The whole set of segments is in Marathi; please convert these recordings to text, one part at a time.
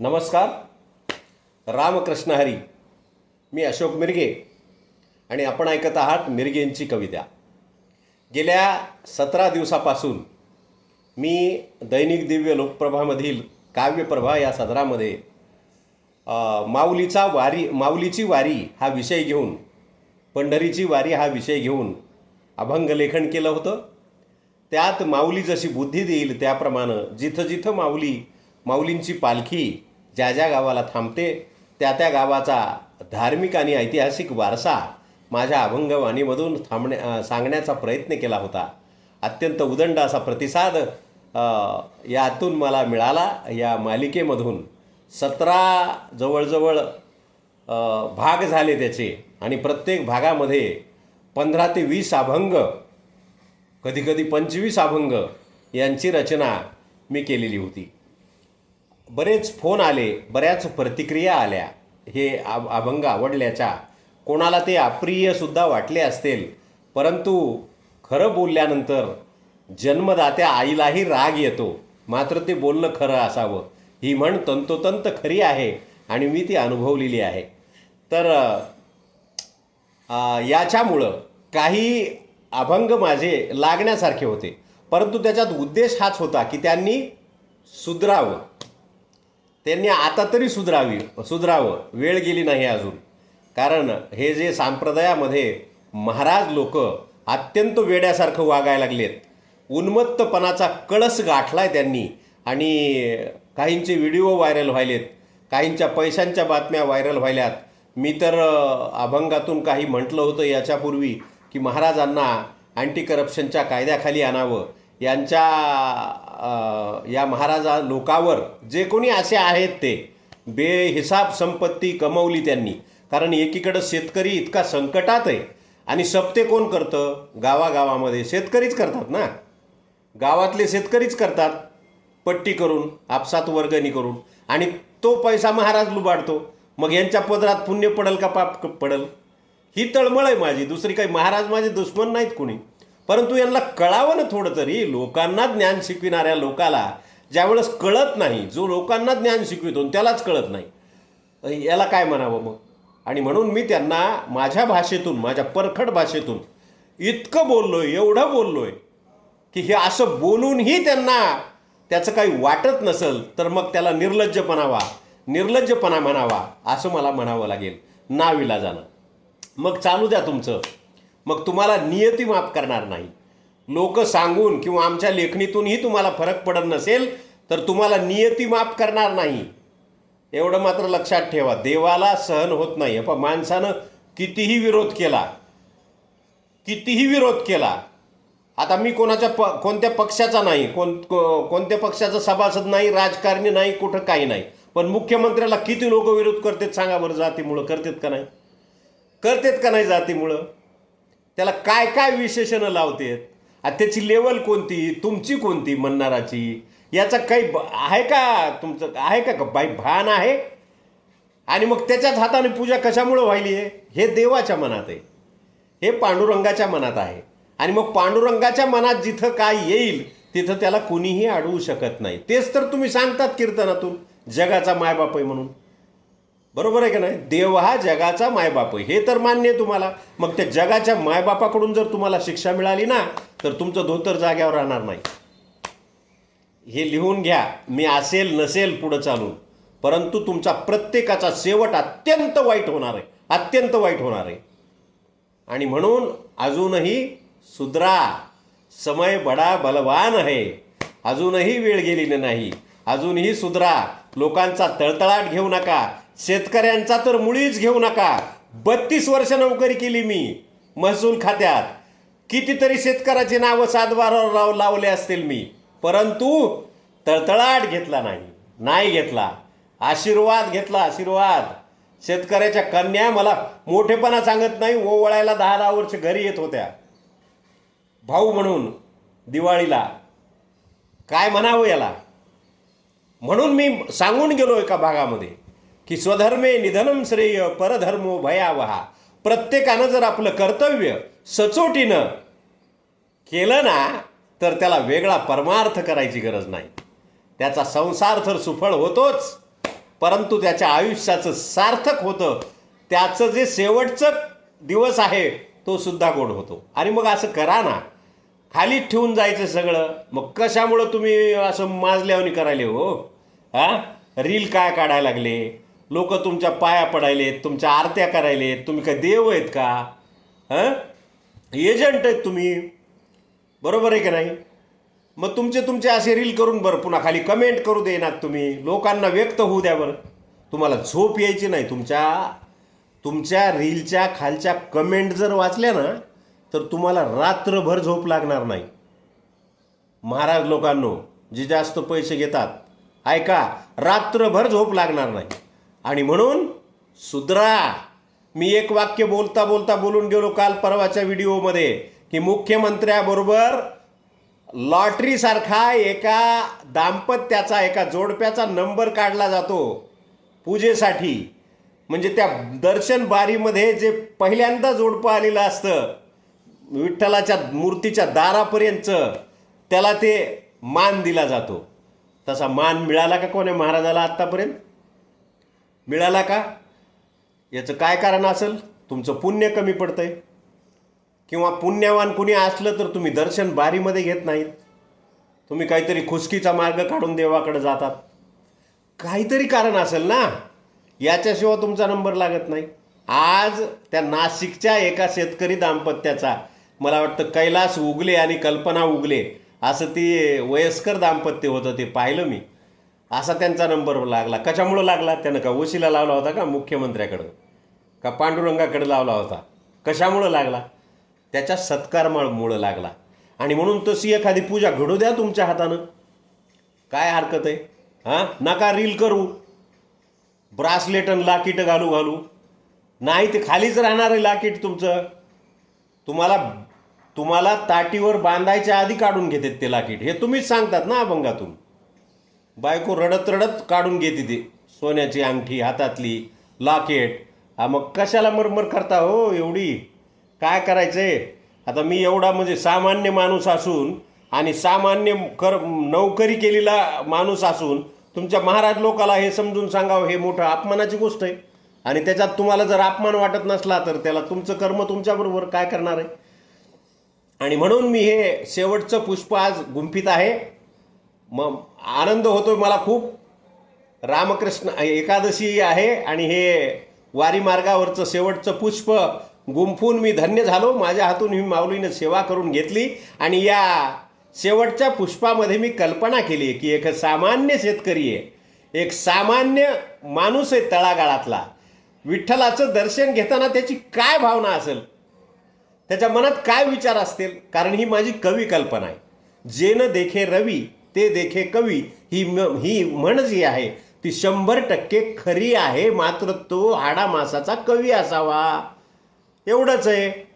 नमस्कार. रामकृष्ण हरी. मी अशोक मिरगे आणि आपण ऐकत आहात मिरगेंची कविता. गेल्या सतरा दिवसापासून मी दैनिक दिव्य लोकप्रभामधील काव्यप्रभा या सदरामध्ये माऊलीचा वारी माऊलीची वारी हा विषय घेऊन पंढरीची वारी हा विषय घेऊन अभंग लेखन केलं होतं. त्यात माऊली जशी बुद्धी देईल त्याप्रमाणे जिथं जिथं माऊली माऊलींची पालखी ज्या ज्या गावाला थांबते त्या त्या गावाचा धार्मिक आणि ऐतिहासिक वारसा माझ्या अभंगवाणीमधून थांबण्या सांगण्याचा प्रयत्न केला होता. अत्यंत उदंड असा प्रतिसाद यातून मला मिळाला या मालिकेमधून. सतरा जवळजवळ भाग झाले त्याचे आणि प्रत्येक भागामध्ये पंधरा ते वीस अभंग कधीकधी पंचवीस अभंग यांची रचना मी केलेली होती. बरेच फोन आले बऱ्याच प्रतिक्रिया आल्या. हे अब अभंग आवडल्याच्या. कोणाला ते अप्रियसुद्धा वाटले असतील. परंतु खरं बोलल्यानंतर जन्मदात्या आईलाही राग येतो. मात्र ते बोलणं खरं असावं. ही म्हण तंतोतंत खरी आहे आणि मी ती अनुभवलेली आहे. तर याच्यामुळं काही अभंग माझे लागण्यासारखे होते. परंतु त्याच्यात उद्देश हाच होता की त्यांनी सुधरावं त्यांनी आता तरी सुधरावी सुधरावं. वेळ गेली नाही अजून. कारण हे जे संप्रदायामध्ये महाराज लोक अत्यंत वेड्यासारखं वागायला लागलेत. उन्मत्तपणाचा कळस गाठला आहे त्यांनी आणि काहींचे व्हिडिओ व्हायरल व्हायलेत काहींच्या पैशांच्या बातम्या व्हायरल व्हायल्यात. मी तर अभंगातून काही म्हटलं होतं याच्यापूर्वी की महाराजांना अँटी करप्शनच्या कायद्याखाली आणावं. यांच्या या महाराजा लोकावर जे कोणी असे आहेत ते बेहिसाब संपत्ती कमवली त्यांनी. कारण एकीकडं शेतकरी इतका संकटात आहे आणि सप्ते कोण करतं? गावागावामध्ये शेतकरीच करतात ना. गावातले शेतकरीच करतात. पट्टी करून आपसात वर्गणी करून. आणि तो पैसा महाराज लुबाडतो. मग यांच्या पदरात पुण्य पडल का पाप पडल? ही तळमळ आहे माझी. दुसरी काही महाराज माझे दुश्मन नाहीत कोणी. परंतु यांना कळावं ना थोडं तरी लोकांना ज्ञान शिकविणाऱ्या लोकाला ज्यावेळेस कळत नाही जो लोकांना ज्ञान शिकवितो त्यालाच कळत नाही. याला काय म्हणावं मग? आणि म्हणून मी त्यांना माझ्या भाषेतून माझ्या परखड भाषेतून इतकं बोललोय एवढं बोललोय की हे असं बोलूनही त्यांना त्याचं काही वाटत नसेल तर मग त्याला निर्लज्जपणावा निर्लज्जपणा म्हणावा असं मला म्हणावं लागेल. नाविला जाणं. मग चालू द्या तुमचं. मग तुम्हाला नियती माफ करणार नाही. लोक सांगून किंवा आमच्या लेखणीतूनही तुम्हाला फरक पडत नसेल तर तुम्हाला नियती माफ करणार नाही. एवढं मात्र लक्षात ठेवा देवाला सहन होत नाही. पण माणसानं कितीही विरोध केला कितीही विरोध केला आता मी कोणाच्या प कोणत्या पक्षाचा नाही कोण को- कोणत्या पक्षाचा सभासद नाही राजकारणी नाही कुठं काही नाही. पण मुख्यमंत्र्याला किती लोक विरोध करतात सांगा बरं जातीमुळं. करतात का नाही? करतात का नाही जातीमुळं? त्याला काय काय विशेषणं लावतेत? आणि त्याची लेवल कोणती? तुमची कोणती म्हणणाराची? याचा काही ब- आहे का तुमचं आहे का बाई भान आहे? आणि मग त्याच्याच हाताने पूजा कशामुळं व्हायली आहे हे देवाच्या मनात आहे. हे पांडुरंगाच्या मनात आहे. आणि मग पांडुरंगाच्या मनात जिथं काय येईल तिथं त्याला कुणीही अडवू शकत नाही. तेच तर तुम्ही सांगतात कीर्तनातून जगाचा मायबाप आहे म्हणून. बरोबर आहे का नाही? देव हा जगाचा मायबाप हे तर मान्य आहे तुम्हाला. मग त्या जगाच्या मायबापाकडून जर तुम्हाला शिक्षा मिळाली ना तर तुमचं धोतर जाग्यावर राहणार नाही. हे लिहून घ्या. मी असेल नसेल पुढं चालून. परंतु तुमचा प्रत्येकाचा शेवट अत्यंत वाईट होणार आहे. अत्यंत वाईट होणार आहे. आणि म्हणून अजूनही सुधरा. समय बडा बलवान आहे. अजूनही वेळ गेलेली नाही. अजूनही सुधरा. लोकांचा तळतळाट घेऊ नका. शेतकऱ्यांचा तर मुळीच घेऊ नका. बत्तीस वर्ष नोकरी केली मी महसूल खात्यात. कितीतरी शेतकऱ्याची नावं सातबारावर राव लावले असतील मी परंतु तळतळाट घेतला नाही नाही घेतला. आशीर्वाद घेतला आशीर्वाद. शेतकऱ्याच्या कन्या मला मोठेपणा सांगत नाही ओवळायला दहा दहा वर्ष घरी येत होत्या. भाऊ म्हणून दिवाळीला काय म्हणावं याला? म्हणून मी सांगून गेलो एका भागामध्ये. की स्वधर्मे निधनम श्रेय परधर्मो भयावहा. प्रत्येकानं जर आपलं कर्तव्य सचोटीनं केलं ना तर त्याला वेगळा परमार्थ करायची गरज नाही. त्याचा संसार तर सुफळ होतोच परंतु त्याच्या आयुष्याचं सार्थक होतं. त्याचं जे शेवटचं दिवस आहे तो सुद्धा गोड होतो. आणि मग असं करा ना. खालीच ठेवून जायचं सगळं. मग कशामुळं तुम्ही असं माजल्यावनी करायले हो? हा? रील काय काढायला लागले? लोक तुमच्या पाया पडायलेत तुमच्या आरत्या करायलेत तुम्ही काय देव आहेत का? हां? एजंट आहेत तुम्ही. बरोबर आहे की नाही? मग तुमचे तुमचे असे रील करून बरं पुन्हा खाली कमेंट करू देणार तुम्ही. लोकांना व्यक्त होऊ द्या बरं. तुम्हाला झोप यायची नाही तुमच्या. तुमच्या रीलच्या खालच्या कमेंट जर वाचल्या ना तर तुम्हाला रात्रभर झोप लागणार नाही. महाराज लोकांनो जे जास्त पैसे घेतात ऐका रात्रभर झोप लागणार नाही. आणि म्हणून सुधरा मी एक वाक्य बोलता बोलता बोलून गेलो काल परवाच्या व्हिडिओमध्ये की मुख्यमंत्र्याबरोबर लॉटरीसारखा एका दाम्पत्याचा एका जोडप्याचा नंबर काढला जातो पूजेसाठी. म्हणजे त्या दर्शन बारीमध्ये जे पहिल्यांदा जोडपं आलेलं असतं विठ्ठलाच्या मूर्तीच्या दारापर्यंत त्याला ते मान दिला जातो. तसा मान मिळाला का कोण्या महाराजाला आत्तापर्यंत? मिळाला का? याचं काय कारण असेल? तुमचं पुण्य कमी पडतं आहे किंवा पुण्यवान कुणी असलं तर तुम्ही दर्शन बारीमध्ये घेत नाहीत. तुम्ही काहीतरी खुसकीचा मार्ग काढून देवाकडे जातात. काहीतरी कारण असेल ना? याच्याशिवाय तुमचा नंबर लागत नाही. आज त्या नाशिकच्या एका शेतकरी दाम्पत्याचा मला वाटतं कैलास उगले आणि कल्पना उगले असं ती वयस्कर दाम्पत्य होतं ते पाहिलं मी. असा त्यांचा नंबर लागला. कशामुळं लागला? त्यानं का वशीला लावला होता का? मुख्यमंत्र्याकडं. का पांडुरंगाकडे लावला होता? कशामुळं लागला? त्याच्या सत्कारमुळं लागला. आणि म्हणून तशी एखादी पूजा घडू द्या तुमच्या हातानं. काय हरकत आहे? हां? नका रील करू. ब्रासलेट आणि लाकीट घालू घालू. नाही ते खालीच राहणार आहे लाकीट तुमचं. तुम्हाला तुम्हाला ताटीवर बांधायच्या आधी काढून घेतात ते लाकीट. हे तुम्हीच सांगतात ना अभंगातून. बायको रडत रडत काढून घेते ती. सोन्याची अंगठी हातातली लाकेट. हा मग कशाला मरमर करता हो एवढी? काय करायचंय? आता मी एवढा म्हणजे सामान्य माणूस असून आणि सामान्य कर नोकरी केलेला माणूस असून तुमच्या महाराज लोकाला हे समजून सांगावं हे मोठं अपमानाची गोष्ट आहे. आणि त्याच्यात तुम्हाला जर अपमान वाटत नसला तर त्याला तुमचं कर्म तुमच्याबरोबर काय करणार आहे? आणि म्हणून मी हे शेवटचं पुष्प आज गुंफित आहे. मग आनंद होतो मला खूप. रामकृष्ण एकादशी आहे आणि हे वारी मार्गावरचं शेवटचं पुष्प गुंफून मी धन्य झालो. माझ्या हातून ही माऊलीनं सेवा करून घेतली आणि या शेवटच्या पुष्पामध्ये मी कल्पना केली की एक सामान्य शेतकरी आहे. एक सामान्य माणूस आहे तळागाळातला. विठ्ठलाचं दर्शन घेताना त्याची काय भावना असेल? त्याच्या मनात काय विचार असतील? कारण ही माझी कवी कल्पना आहे. जेन देखे रवी ते देखे कवी. ही म ही म्हण जी आहे ती शंभर टक्के खरी आहे मात्र तो हाडामासाचा कवी असावा. एवढंच आहे.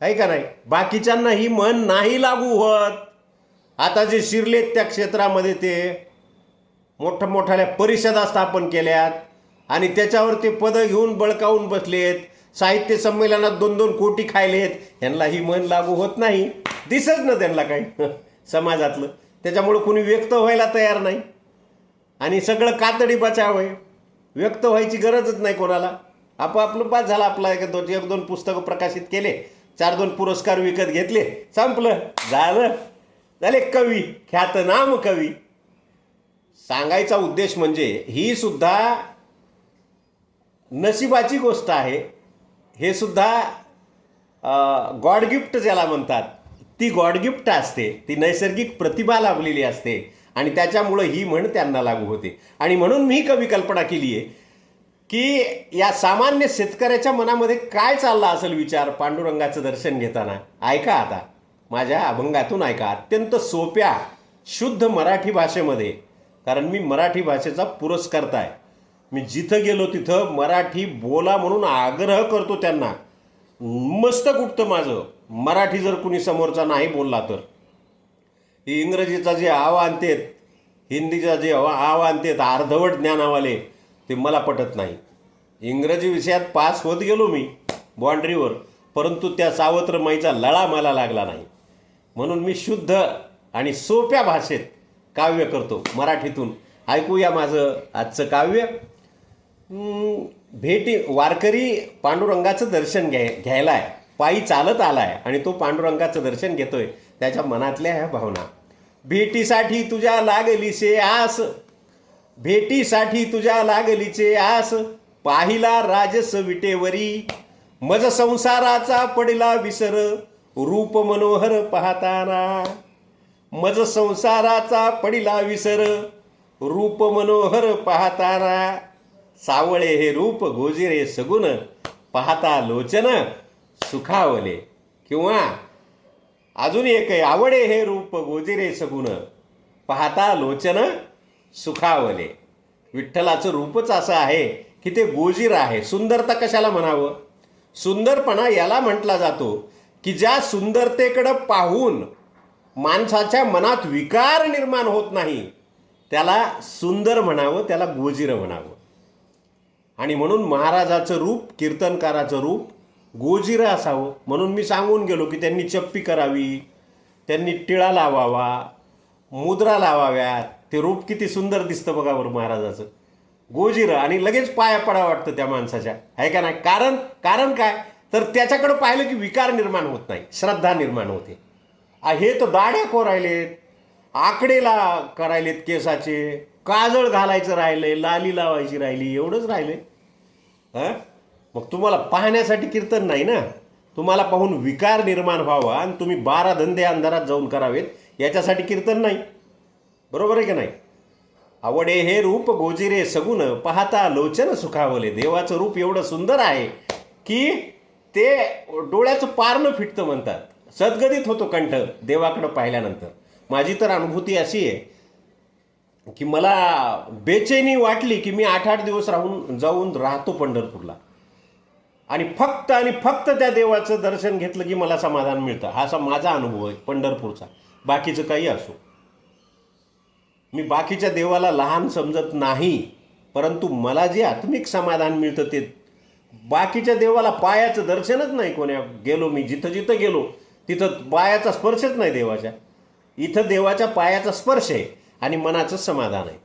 आहे का नाही? बाकीच्यांना ही म्हण नाही लागू होत. आता जे शिरलेत त्या क्षेत्रामध्ये ते मोठ्या परिषदा स्थापन केल्यात आणि त्याच्यावर ते पदं घेऊन बळकावून बसलेत. साहित्य संमेलनात दोन दोन कोटी खायलेत. यांना ही मन लागू होत नाही. दिसत ना त्यांना काही. समाजातलं. त्याच्यामुळं कुणी व्यक्त व्हायला तयार नाही. आणि सगळं कातडी बचाव आहे. व्यक्त व्हायची गरजच नाही कोणाला. आपापलं पास झाला आपला एक दोन एक दोन पुस्तकं प्रकाशित केले. चार दोन पुरस्कार विकत घेतले. संपलं. झालं. झाले कवी. ख्यातनाम कवी. सांगायचा उद्देश म्हणजे ही सुद्धा नशिबाची गोष्ट आहे. हे सुद्धा गॉड गिफ्ट ज्याला म्हणतात. ती गॉड गिफ्ट असते ती नैसर्गिक प्रतिभा लाभलेली असते आणि त्याच्यामुळं ही म्हण त्यांना लागू होते. आणि म्हणून मी कवी कल्पना केली आहे की या सामान्य शेतकऱ्याच्या मनामध्ये काय चालला असेल विचार पांडुरंगाचं दर्शन घेताना? ऐका आता. माझ्या अभंगातून ऐका. अत्यंत सोप्या शुद्ध मराठी भाषेमध्ये. कारण मी मराठी भाषेचा पुरस्कर्ता आहे. मी जिथं गेलो तिथं मराठी बोला म्हणून आग्रह करतो त्यांना. मस्तक उठतं माझं. मराठी जर कुणी समोरचा नाही बोलला तर. इंग्रजीचा जे आव्हान तेत हिंदीचा जे आव्हा- आव्हान तेत अर्धवट ज्ञानावाले ते मला पटत नाही. इंग्रजी विषयात पास होत गेलो मी बाँड्रीवर परंतु त्या सावत्र माईचा लळा मला लागला नाही. म्हणून मी शुद्ध आणि सोप्या भाषेत काव्य करतो मराठीतून. ऐकूया माझं आजचं काव्य. भेटी वारकरी पांडुरंगाचं दर्शन घ्याय घ्यायला आहे. पायी चालत आलाय आणि तो पांडुरंगाचं दर्शन घेतोय त्याच्या मनातल्या ह्या भावना. भेटीसाठी तुझ्या लागलीचे आस. भेटीसाठी तुझ्या लागलीचे आस. पाहिला राजस विटेवरी. मज संसाराचा पडला विसर. रूप मनोहर पाहताना. मज संसाराचा पडिला विसर. रूप मनोहर पाहताना. सावळे हे रूप गोजिरे सगुण. पाहता लोचन. सुखावले. किंवा अजून एक आहे आवडे हे रूप गोजिरे सगुण. पाहता लोचन सुखावले. विठ्ठलाचं रूपच असं आहे की ते गोजीर आहे. सुंदरता कशाला म्हणावं? सुंदरपणा याला म्हटला जातो की ज्या सुंदरतेकडं पाहून माणसाच्या मनात विकार निर्माण होत नाही त्याला सुंदर म्हणावं त्याला गोजीर म्हणावं. आणि म्हणून महाराजाचं रूप कीर्तनकाराचं रूप गोजिरं असावं. म्हणून मी सांगून गेलो की त्यांनी चप्पी करावी त्यांनी टिळा लावावा मुद्रा लावाव्यात. ते रूप किती सुंदर दिसतं बघा बरं महाराजाचं. गोजिरं आणि लगेच पाया पडा वाटतं त्या माणसाच्या. आहे का नाही? कारण कारण काय? तर त्याच्याकडं पाहिलं की विकार निर्माण होत नाही श्रद्धा निर्माण होते. हे तर दाढ्या कोरायलेत आकडेला करायलेत केसाचे काजळ घालायचं राहिलंय लाली लावायची राहिली एवढंच राहिलंय. हां? मग तुम्हाला पाहण्यासाठी कीर्तन नाही ना? तुम्हाला पाहून विकार निर्माण व्हावा आणि तुम्ही बारा धंदे अंधारात जाऊन करावेत याच्यासाठी कीर्तन नाही. बरोबर आहे का नाही? आवडे हे रूप गोजिरे सगुण पाहता लोचन सुखावले. देवाचं रूप एवढं सुंदर आहे की ते डोळ्याचं पारणं फिटतं म्हणतात. सद्गदित होतो कंठ देवाकडं पाहिल्यानंतर. माझी तर अनुभूती अशी आहे की मला बेचैनी वाटली की मी आठ आठ दिवस राहून जाऊन राहतो पंढरपूरला. आणि फक्त आणि फक्त त्या देवाचं दर्शन घेतलं की मला समाधान मिळतं. हा असा माझा अनुभव आहे पंढरपूरचा. बाकीचं काही असो. मी बाकीच्या देवाला लहान समजत नाही परंतु मला जे आत्मिक समाधान मिळतं ते बाकीच्या देवाला पायाचं दर्शनच नाही कोण्या गेलो मी. जिथं जिथं गेलो तिथं पायाचा स्पर्शच नाही देवाच्या. इथं देवाच्या पायाचा स्पर्श आहे आणि मनाचं समाधान आहे.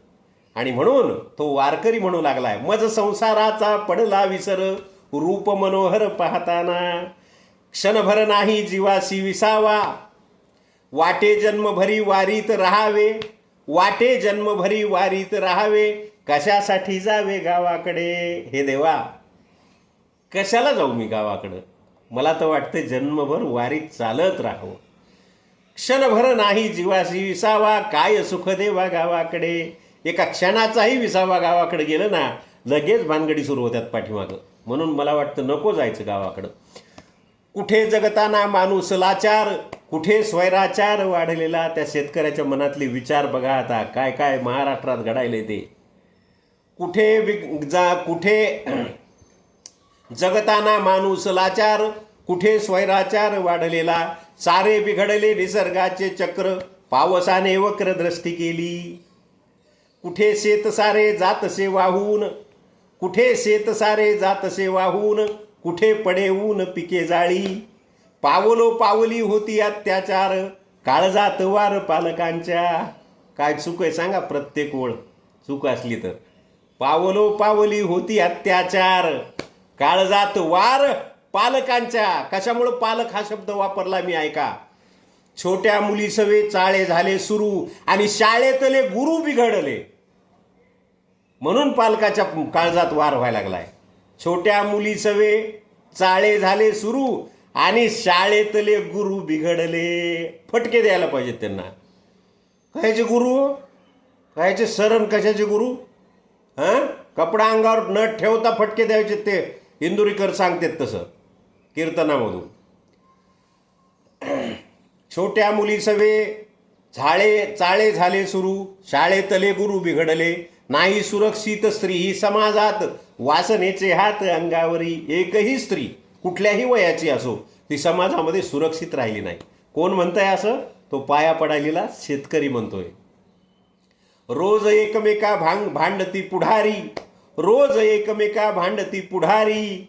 आणि म्हणून तो वारकरी म्हणू लागलाय मज संसाराचा पडला विसर रूप मनोहर पाहताना क्षणभर नाही जीवासी विसावा. वाटे जन्मभरी वारीत राहावे वाटे जन्मभरी वारीत राहावे कशासाठी जावे गावाकडे? हे देवा कशाला जाऊ मी गावाकडं? मला तर वाटतं जन्मभर वारीत चालत राहावं. क्षणभर नाही जीवाशी विसावा काय सुख देवा गावाकडे? एका क्षणाचाही विसावा गावाकडे गेलं ना लगेच भानगडी सुरू होत्यात पाठीमागं. म्हणून मला वाटतं नको जायचं गावाकडं. कुठे जगताना माणूस लाचार कुठे स्वैराचार वाढलेला त्या शेतकऱ्याच्या मनातले विचार बघा आता काय काय महाराष्ट्रात घडायले ते. कुठे विग जा कुठे जगताना माणूस लाचार कुठे स्वैराचार वाढलेला सारे बिघडले निसर्गाचे चक्र पावसाने वक्र दृष्टी केली. कुठे शेत सारे जातसे वाहून कुठे शेत सारे जातसे वाहून कुठे पडे ऊन पिके जाळी. पावलो पावली होती अत्याचार काळजात वार पालकांच्या. काय चूक आहे सांगा प्रत्येक ओळ. चूक असली तर. पावलो पावली होती अत्याचार काळजात वार पालकांच्या. कशामुळं पालक हा शब्द वापरला मी ऐका. छोट्या मुली सवे चाळे झाले सुरू आणि शाळेतले गुरु बिघडले. म्हणून पालकाच्या काळजात वार व्हायला लागलाय. छोट्या मुली सवे चाळे झाले सुरू आणि शाळेतले गुरु बिघडले. फटके द्यायला पाहिजेत त्यांना. कायचे गुरु? कायचे सरण कशाचे गुरु? हां? कपडा अंगावर न ठेवता फटके द्यायचे ते. इंदुरीकर सांगतात तसं. कीर्तनामधून. छोट्या मुली सवे झाळे चाळे झाले सुरू. शाळेतले गुरु बिघडले. नाही सुरक्षित स्त्री ही समाजात. वासनेचे हात अंगावरी एकही स्त्री कुठल्याही वयाची असो ती समाजामध्ये सुरक्षित राहिली नाही. कोण म्हणतंय असं? तो पाया पडालेला शेतकरी म्हणतोय. रोज एकमेका भांग भांडती पुढारी. रोज एकमेका भांडती पुढारी.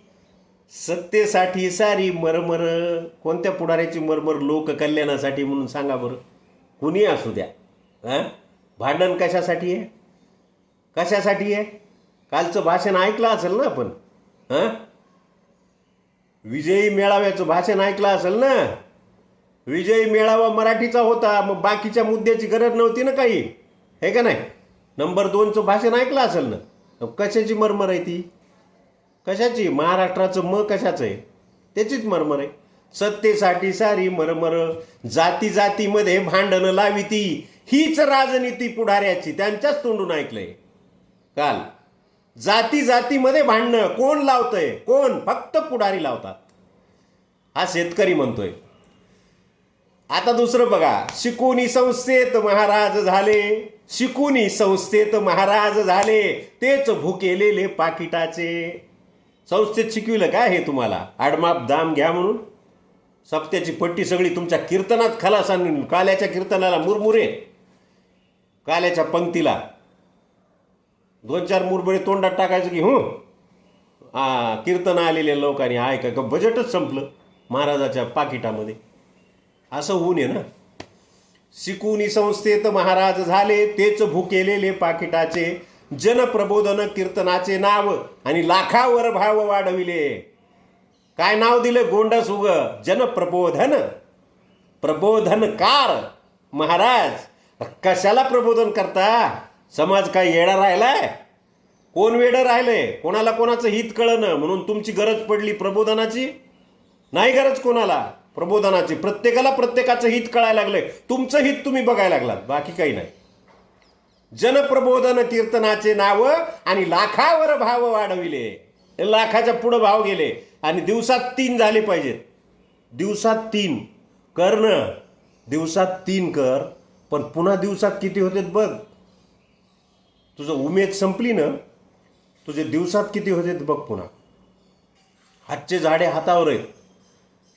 सत्तेसाठी सारी मरमर. कोणत्या पुढाऱ्याची मरमर? लोक कल्याणासाठी म्हणून सांगा बरं. कुणी असू द्या. हां भांडण कशासाठी आहे? कशासाठी आहे? कालचं भाषण ऐकलं असेल ना आपण? हां? विजयी मेळाव्याचं भाषण ऐकलं असेल ना? विजयी मेळावा मराठीचा होता मग बाकीच्या मुद्द्याची गरज नव्हती ना काही? हे का नाही? नंबर दोनचं भाषण ऐकलं असेल ना? कशाची मरमर आहे ती? कशाची? महाराष्ट्राचं म कशाचं आहे? त्याचीच मरमर आहे. सत्तेसाठी सारी मरमर जाती जातीमध्ये भांडणं लावी ती. हीच राजनीती पुढाऱ्याची त्यांच्याच तोंडून ऐकलंय. काल जाती जातीमध्ये भांडणं. कोण लावतंय? कोण? फक्त पुढारी लावतात. हा शेतकरी म्हणतोय. आता दुसरं बघा. शिकूनी संस्थेत महाराज झाले. शिकूनी संस्थेत महाराज झाले. तेच भुकेलेले पाकिटाचे. संस्थेत शिकविलं काय हे तुम्हाला? आडमाप दाम घ्या म्हणून. सप्त्याची पट्टी सगळी तुमच्या कीर्तनात खलास आणून काल्याच्या कीर्तनाला मुरमुरे. काल्याच्या पंक्तीला. दोन चार मुरबळे तोंडात टाकायचं की हो? आ कीर्तन आलेल्या लोकांनी ऐका का बजेटच संपलं महाराजाच्या पाकिटामध्ये. असं होऊ नये ना. शिकूनी संस्थेत महाराज झाले तेच भुकेलेले पाकिटाचे जनप्रबोधन कीर्तनाचे नाव आणि लाखावर भाव वाढविले. काय नाव दिलं? गोंडस उग जनप्रबोधन. प्रबोधनकार महाराज. कशाला प्रबोधन करता? समाज काय येडा राहिलाय? कोण वेडं राहिलंय? कोणाला कोणाचं हित कळणं म्हणून तुमची गरज पडली प्रबोधनाची? नाही गरज कोणाला? प्रबोधनाची. प्रत्येकाला प्रत्येकाचं हित कळायला लागलंय. तुमचं हित तुम्ही बघायला लागलात. बाकी काही नाही. जनप्रबोधन कीर्तनाचे नाव आणि लाखावर भाव वाढविले. लाखाच्या पुढं भाव गेले. आणि दिवसात तीन झाले पाहिजेत. दिवसात तीन. कर न. दिवसात तीन कर. पण पुन्हा दिवसात किती होते बघ. तुझं उमेद संपली ना तुझे दिवसात किती होते बघ पुन्हा. हातचे झाडे हातावर आहेत.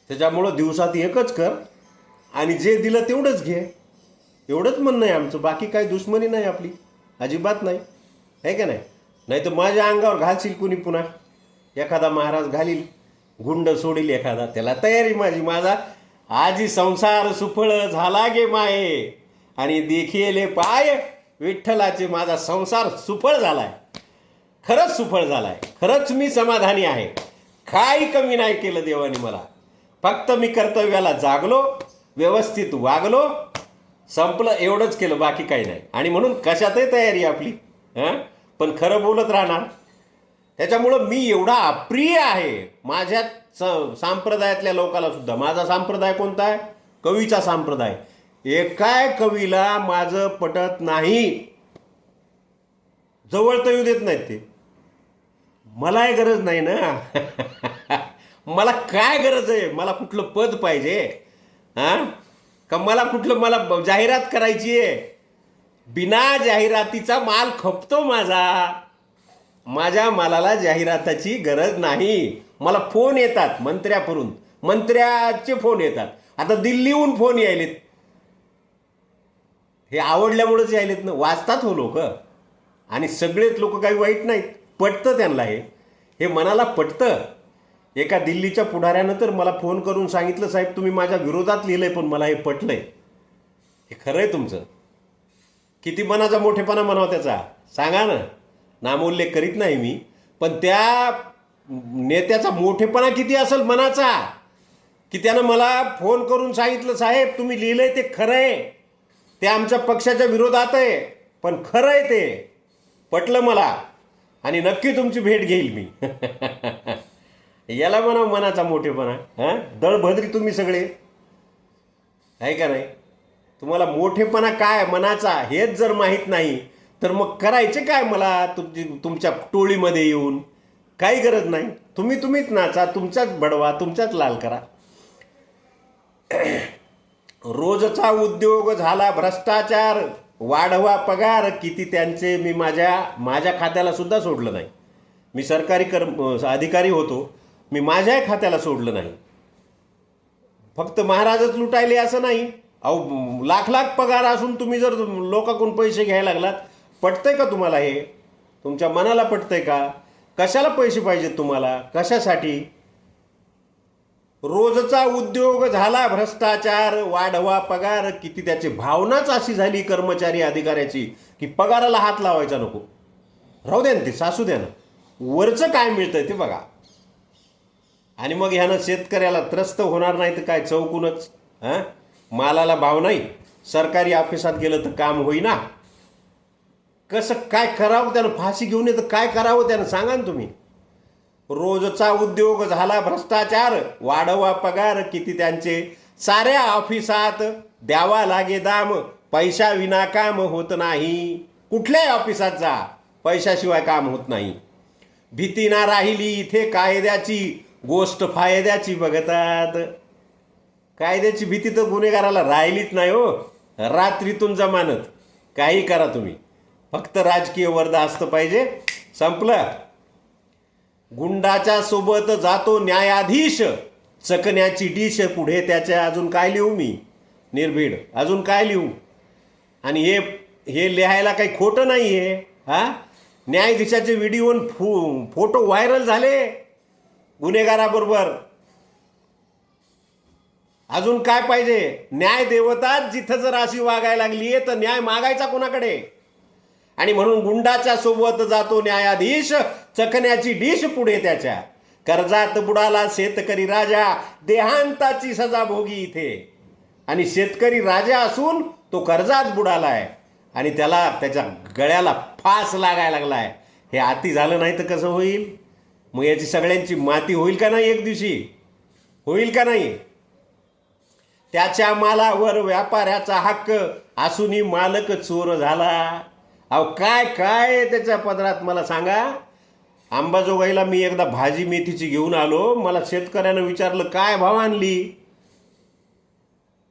त्याच्यामुळं दिवसात एकच कर आणि जे दिलं तेवढंच घे. एवढंच म्हणणं आहे आमचं. बाकी काही दुश्मनी नाही आपली. अजिबात नाही. आहे का नाही? नाही तर माझ्या अंगावर घालशील कुणी पुन्हा? एखादा महाराज घालील गुंड सोडील एखादा. त्याला तयारी माझी. माझा आजी संसार सुफळ झाला गे माये. आणि देखिले पाय विठ्ठलाचे माझा संसार सुफळ झालाय. खरंच सुफळ झालाय. खरंच मी समाधानी आहे. काही कमी नाही केलं देवाने मला. फक्त मी कर्तव्याला जागलो व्यवस्थित वागलो संपलं एवढंच केलं बाकी काही नाही. आणि म्हणून कशातही तयारी आपली हां? पण खरं बोलत राहणार. त्याच्यामुळं मी एवढा अप्रिय आहे. माझ्या स सांप्रदायातल्या लोकाला सुद्धा. माझा संप्रदाय कोणता आहे? कवीचा संप्रदाय. एकाय कवीला माझं पटत नाही? जवळ तर येऊ देत नाहीत ते. मलाही गरज नाही ना. मला काय गरज आहे? मला कुठलं पद पाहिजे? हां? का मला कुठलं मला जाहिरात करायची आहे? बिना जाहिरातीचा माल खपतो माझा. माझ्या मालाला जाहिराताची गरज नाही. मला फोन येतात मंत्र्याकडून. मंत्र्याचे फोन येतात. आता दिल्लीहून फोन यायलेत. हे आवडल्यामुळेच यायलेत ना. वाचतात हो लोक. आणि सगळेच लोक काही वाईट नाहीत. पटतं त्यांना हे. हे मनाला पटतं. एका दिल्लीच्या पुढाऱ्यानं तर मला फोन करून सांगितलं साहेब तुम्ही माझ्या विरोधात लिहिलंय पण मला हे पटलंय. हे खरं आहे तुमचं. किती मनाचा मोठेपणा म्हणावा त्याचा. सांगा ना. नामोल्लेख करीत नाही मी. पण त्या नेत्याचा मोठेपणा किती असेल मनाचा? की त्यानं मला फोन करून सांगितलं साहेब तुम्ही लिहिलंय ते खरं आहे. ते आमच्या पक्षाच्या विरोधात आहे. पण खरं आहे ते. पटलं मला. आणि नक्की तुमची भेट घेईल मी. याला म्हणा मनाचा मोठेपणा. हां? दळभद्री तुम्ही सगळे. आहे का नाही? तुम्हाला मोठेपणा काय? मनाचा? हेच जर माहीत नाही तर मग करायचे काय मला तुमची तुमच्या टोळीमध्ये येऊन? काही गरज नाही. तुम्ही तुम्हीच नाचा. तुमचाच बडवा तुमचाच लाल करा. रोजचा उद्योग झाला भ्रष्टाचार वाढवा पगार किती त्यांचे मी माझ्या माझ्या खात्याला सुद्धा सोडलं नाही. मी सरकारी कर्म अधिकारी होतो मी माझ्या खात्याला सोडलं नाही. फक्त महाराजच लुटायले असं नाही. अहो लाख लाख पगार असून तुम्ही जर लोकांकडून पैसे घ्यायला लागलात पटतंय का तुम्हाला हे? तुमच्या मनाला पटतंय का? कशाला पैसे पाहिजेत तुम्हाला? कशासाठी? रोजचा उद्योग झाला भ्रष्टाचार वाढवा पगार किती त्याची भावनाच अशी झाली कर्मचारी अधिकाऱ्याची की पगाराला हात लावायचा नको. राहू द्या ना ते सासू द्या ना. वरचं काय मिळतंय ते बघा. आणि मग ह्यानं शेतकऱ्याला त्रस्त होणार नाही तर काय चौकूनच हां? मालाला भाव नाही. सरकारी ऑफिसात गेलं तर काम होईना. कसं काय करावं त्यानं? फाशी घेऊन येतं काय करावं त्यानं? सांगा ना तुम्ही. रोजचा उद्योग झाला भ्रष्टाचार वाढवा पगार किती त्यांचे? साऱ्या ऑफिसात द्यावा लागे दाम पैशा विना काम होत नाही. कुठल्याही ऑफिसात जा पैशाशिवाय काम होत नाही. भीती ना राहिली इथे कायद्याची गोष्ट फायद्याची बघतात. कायद्याची भीती तर गुन्हेगाराला राहिलीच नाही हो. रात्रीतून जमानत. काही करा तुम्ही. फक्त राजकीय वर्ध असतं पाहिजे. संपलं. गुंडाच्या सोबत जातो न्यायाधीश. चकण्याची डिश पुढे त्याच्या अजून काय लिहू मी? निर्भीड. अजून काय लिहू? आणि हे हे लिहायला काही खोटं नाही आहे हा? न्यायाधीशाचे व्हिडिओ फो फोटो व्हायरल झाले गुन्हेगाराबरोबर. अजून काय पाहिजे? न्याय देवताच जिथं जर अशी वागायला लागली तर न्याय मागायचा कोणाकडे? आणि म्हणून गुंडाच्या सोबत जातो न्यायाधीश चकण्याची डिश पुढे त्याच्या. कर्जात बुडाला शेतकरी राजा देहांताची सजा भोगी इथे. आणि शेतकरी राजा असून तो कर्जात बुडालाय आणि त्याला त्याच्या गळ्याला फास लागायला लागलाय. हे आती झालं नाही तर कसं होईल? मग याची सगळ्यांची माती होईल का नाही एक दिवशी? होईल का नाही? त्याच्या मालावर व्यापाऱ्याचा हक्क असूनही मालक चोर झाला. अहो काय काय त्याच्या पदरात मला सांगा? अंबाजोगाईला मी एकदा भाजी मेथीची घेऊन आलो. मला शेतकऱ्यानं विचारलं काय भाव आणली?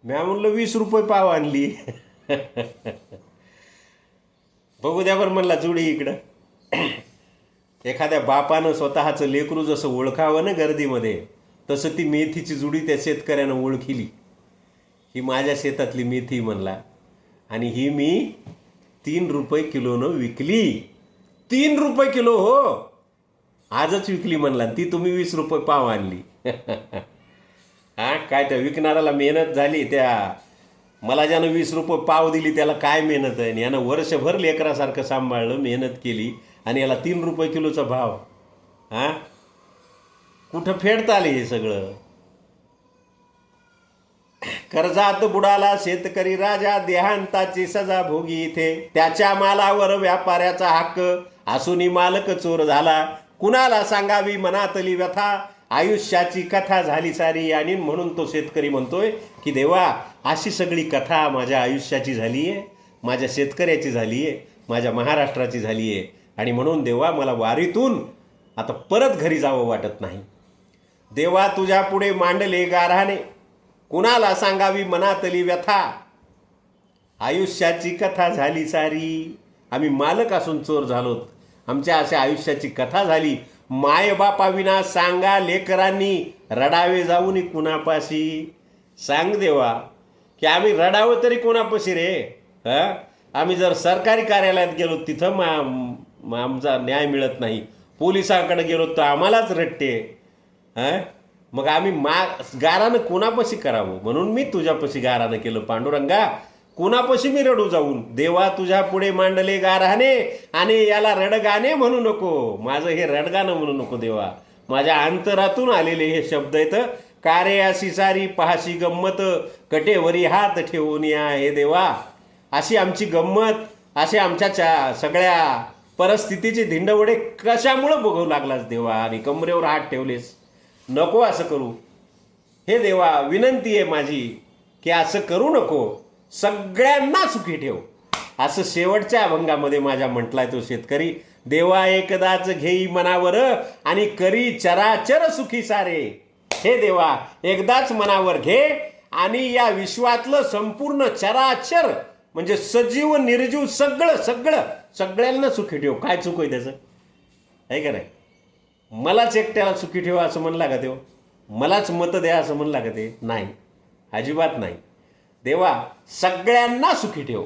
म्या म्हणलं वीस रुपये पाव आणली. बघू द्या बरं म्हणला जुडी इकडं. एखाद्या बापानं स्वतःचं लेकरू जसं ओळखावं ना गर्दीमध्ये तसं ती मेथीची जुडी त्या शेतकऱ्यानं ओळखिली. ही माझ्या शेतातली मेथी म्हणला. आणि ही मी तीन रुपये किलोनं विकली. तीन रुपये किलो हो. आजच विकली म्हणला ती तुम्ही वीस रुपये पाव आणली. हा काय त्या विकणाऱ्याला मेहनत झाली त्या. मला ज्यानं वीस रुपये पाव दिली त्याला काय मेहनत आहे? आणि यानं वर्षभर लेकरासारखं सांभाळलं मेहनत केली आणि याला तीन रुपये किलोचा भाव. हा? कुठं फेडता आले हे सगळं? कर्जात बुडाला शेतकरी राजा देहांताची सजा भोगी इथे. त्याच्या मालावर व्यापाऱ्याचा हक्क असूनही मालक चोर झाला. कुणाला सांगावी मनातली व्यथा? आयुष्याची कथा झाली सारी आणि म्हणून तो शेतकरी म्हणतोय की देवा अशी सगळी कथा माझ्या आयुष्याची झाली आहे माझ्या शेतकऱ्याची झाली आहे माझ्या महाराष्ट्राची झाली आहे आणि म्हणून देवा मला वारीतून आता परत घरी जावं वाटत नाही. देवा तुझ्या पुढे मांडले गाराने कुणाला सांगावी मनातली व्यथा? आयुष्याची कथा झाली सारी. आम्ही मालक असून चोर झालोत. आमच्या अशा आयुष्याची कथा झाली. मायबापाविना सांगा लेकरांनी रडावे जाऊन कुणापाशी? सांग देवा की आम्ही रडावं तरी कोणापाशी रे? हा? आम्ही जर सरकारी कार्यालयात गेलो तिथं मा आमचा न्याय मिळत नाही. पोलिसांकडे गेलो तर आम्हालाच रडते हां? मग आम्ही मा गारानं कोणापाशी करावं? म्हणून मी तुझ्यापाशी गारानं केलं पांडुरंगा. कोणापाशी मी रडू जाऊन? देवा तुझ्या पुढे मांडले गाराने आणि याला रडगाणे म्हणू नको. माझं हे रडगाणं म्हणू नको देवा. माझ्या अंतरातून आलेले हे शब्द आहेत कारे अशी सारी पहाशी गंमत कटेवरी हात ठेवून या हे देवा. अशी आमची गंमत असे आमच्या चा सगळ्या परिस्थितीचे धिंडवडे कशामुळं बघू लागलास देवा? आणि कमरेवर हात ठेवलेस. नको असं करू. हे देवा विनंती आहे माझी की असं करू नको. सगळ्यांना सुखी ठेव. असं शेवटच्या अभंगामध्ये माझ्या म्हटलाय तो शेतकरी देवा एकदाच घेई मनावर आणि करी चराचर सुखी सारे. हे देवा एकदाच मनावर घे आणि या विश्वातलं संपूर्ण चराचर म्हणजे सजीव निर्जीव सगळं सगळं सगळ्यांना सुखी ठेव. काय चुक आहे त्याचं? आहे का नाही? मलाच एकट्याला सुखी ठेवा असं म्हणला का तेव्हा हो. मलाच मतं द्या असं म्हणला का ते नाही. अजिबात नाही. देवा सगळ्यांना सुखी ठेव.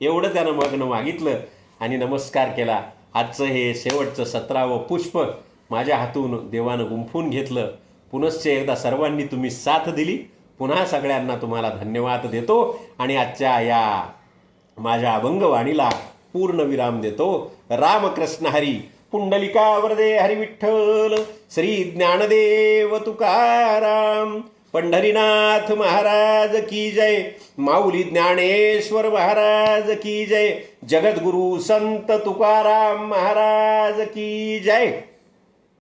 एवढं त्यानं मग्न मागितलं आणि नमस्कार केला. आजचं हे शेवटचं सतरावं पुष्प माझ्या हातून देवानं गुंफून घेतलं. पुनश्च एकदा सर्वांनी तुम्ही साथ दिली. पुन्हा सगळ्यांना तुम्हाला धन्यवाद देतो आणि आजच्या या माझ्या अभंगवाणीला पूर्ण विराम देतो. रामकृष्ण हरी. पुंडलिकावरदे वरदे विठ्ठल श्री ज्ञानदेव तुकाराम पंढरीनाथ महाराज की जय माऊली ज्ञानेश्वर महाराज की जय जगद्गुरु संत तुकाराम महाराज की जय.